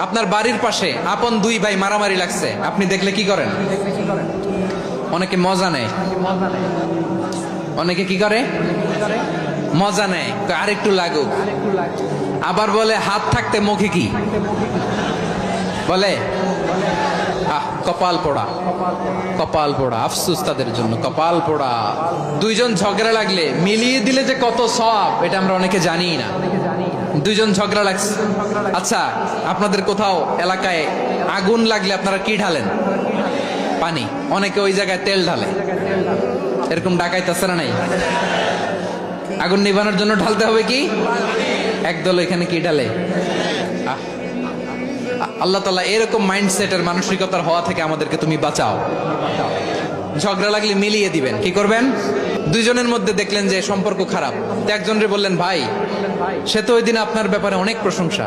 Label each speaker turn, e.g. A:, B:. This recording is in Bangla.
A: আপনার বাড়ির পাশে আপন দুই ভাই মারামারি লাগছে। আপনি দেখলে কি করেন? অনেকে মজা নেয়। অনেকে কি করে? মজা নেয়। কয়, আরেকটু লাগুক। আবার বলে হাত থাকতে মুখে কি? বলে আহ কপাল পোড়া। কপাল পোড়া আফসুস তাদের জন্য কপাল পোড়া। দুইজন ঝগড়া লাগলে মিলিয়ে দিলে যে কত সব এটা আমরা অনেকে জানি না। দুইজন ঝগড়া লাগছে। আচ্ছা আপনাদের কোথাও এলাকায় আগুন লাগলে আপনারা কি ঢালেন? পানি। অনেকে ওই জায়গায় তেল ঢালে। এরকম ডাকাইতেছে না নাই? আগুন নিভানোর জন্য ঢালতে হবে কি? একদল এখানে কি ঢালে? আল্লাহ তালা এরকম মাইন্ডসেটের মানসিকতার হওয়া থেকে আমাদেরকে তুমি বাঁচাও। ঝগড়া লাগলে মিলিয়ে দিবেন। কি করবেন? দুইজনের মধ্যে দেখলেন যে সম্পর্ক খারাপ। একজনরে বললেন, ভাই, সে তো ওই দিন আপনার ব্যাপারে অনেক প্রশংসা।